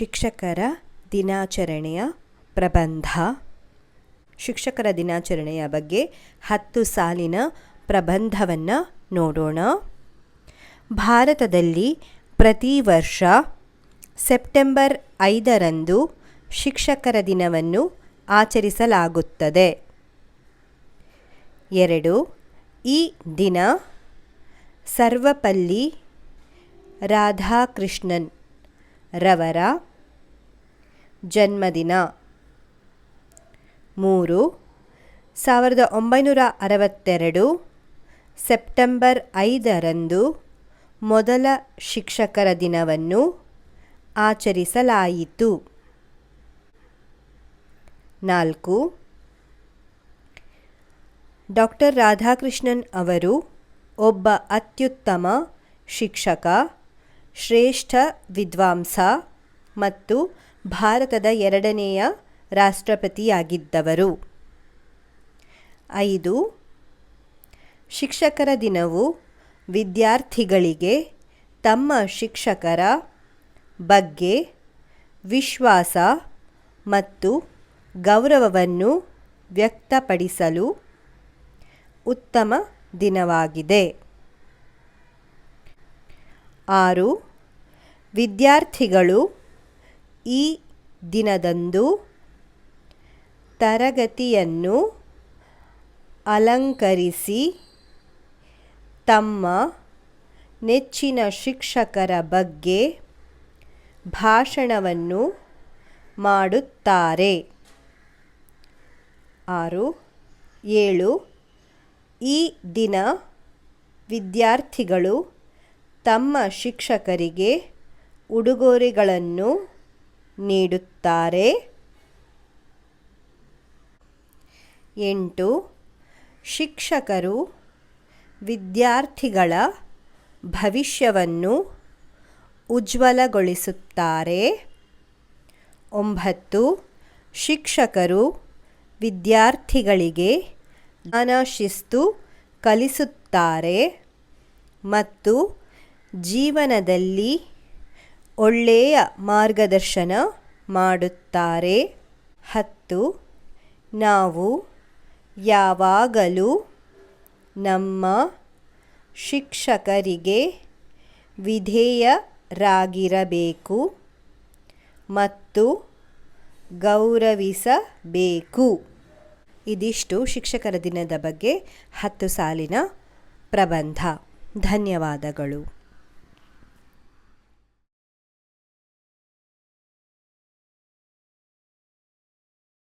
ಶಿಕ್ಷಕರ ದಿನಾಚರಣೆಯ ಪ್ರಬಂಧ. ಶಿಕ್ಷಕರ ದಿನಾಚರಣೆಯ ಬಗ್ಗೆ ಹತ್ತು ಸಾಲಿನ ಪ್ರಬಂಧವನ್ನು ನೋಡೋಣ. ಭಾರತದಲ್ಲಿ ಪ್ರತಿ ವರ್ಷ ಸೆಪ್ಟೆಂಬರ್ ಐದರಂದು ಶಿಕ್ಷಕರ ದಿನವನ್ನು ಆಚರಿಸಲಾಗುತ್ತದೆ. ಎರಡು, ಈ ದಿನ ಸರ್ವಪಲ್ಲಿ ರಾಧಾಕೃಷ್ಣನ್ ರವರ ಜನ್ಮದಿನ. ಮೂರು, ಸಾವಿರದ ಒಂಬೈನೂರ ಅರವತ್ತೆರಡು, ಸೆಪ್ಟೆಂಬರ್ ಐದರಂದು ಮೊದಲ ಶಿಕ್ಷಕರ ದಿನವನ್ನು ಆಚರಿಸಲಾಯಿತು. ನಾಲ್ಕು ಡಾಕ್ಟರ್ ರಾಧಾಕೃಷ್ಣನ್ ಅವರು ಒಬ್ಬ ಅತ್ಯುತ್ತಮ ಶಿಕ್ಷಕ, ಶ್ರೇಷ್ಠ ವಿದ್ವಾಂಸ ಮತ್ತು ಭಾರತದ ಎರಡನೆಯ ರಾಷ್ಟ್ರಪತಿಯಾಗಿದ್ದವರು. ಐದು, ಶಿಕ್ಷಕರ ದಿನವು ವಿದ್ಯಾರ್ಥಿಗಳಿಗೆ ತಮ್ಮ ಶಿಕ್ಷಕರ ಬಗ್ಗೆ ವಿಶ್ವಾಸ ಮತ್ತು ಗೌರವವನ್ನು ವ್ಯಕ್ತಪಡಿಸಲು ಉತ್ತಮ ದಿನವಾಗಿದೆ. ಆರು, ವಿದ್ಯಾರ್ಥಿಗಳು ಈ ದಿನದಂದು ತರಗತಿಯನ್ನು ಅಲಂಕರಿಸಿ ತಮ್ಮ ನೆಚ್ಚಿನ ಶಿಕ್ಷಕರ ಬಗ್ಗೆ ಭಾಷಣವನ್ನು ಮಾಡುತ್ತಾರೆ. ಆರು, ಏಳು, ಈ ದಿನ ವಿದ್ಯಾರ್ಥಿಗಳು ತಮ್ಮ ಶಿಕ್ಷಕರಿಗೆ ಉಡುಗೊರೆಗಳನ್ನು ನೀಡುತ್ತಾರೆ. ಎಂಟು ಶಿಕ್ಷಕರು ವಿದ್ಯಾರ್ಥಿಗಳ ಭವಿಷ್ಯವನ್ನು ಉಜ್ವಲಗೊಳಿಸುತ್ತಾರೆ. ಒಂಬತ್ತು ಶಿಕ್ಷಕರು ವಿದ್ಯಾರ್ಥಿಗಳಿಗೆ ಶಿಸ್ತು ಕಲಿಸುತ್ತಾರೆ ಮತ್ತು ಜೀವನದಲ್ಲಿ ಒಳ್ಳೆಯ ಮಾರ್ಗದರ್ಶನ ಮಾಡುತ್ತಾರೆ. ಹತ್ತು, ನಾವು ಯಾವಾಗಲೂ ನಮ್ಮ ಶಿಕ್ಷಕರಿಗೆ ವಿಧೇಯರಾಗಿರಬೇಕು ಮತ್ತು ಗೌರವಿಸಬೇಕು. ಇದಿಷ್ಟು ಶಿಕ್ಷಕರ ದಿನದ ಬಗ್ಗೆ ಹತ್ತು ಸಾಲಿನ ಪ್ರಬಂಧ. ಧನ್ಯವಾದಗಳು.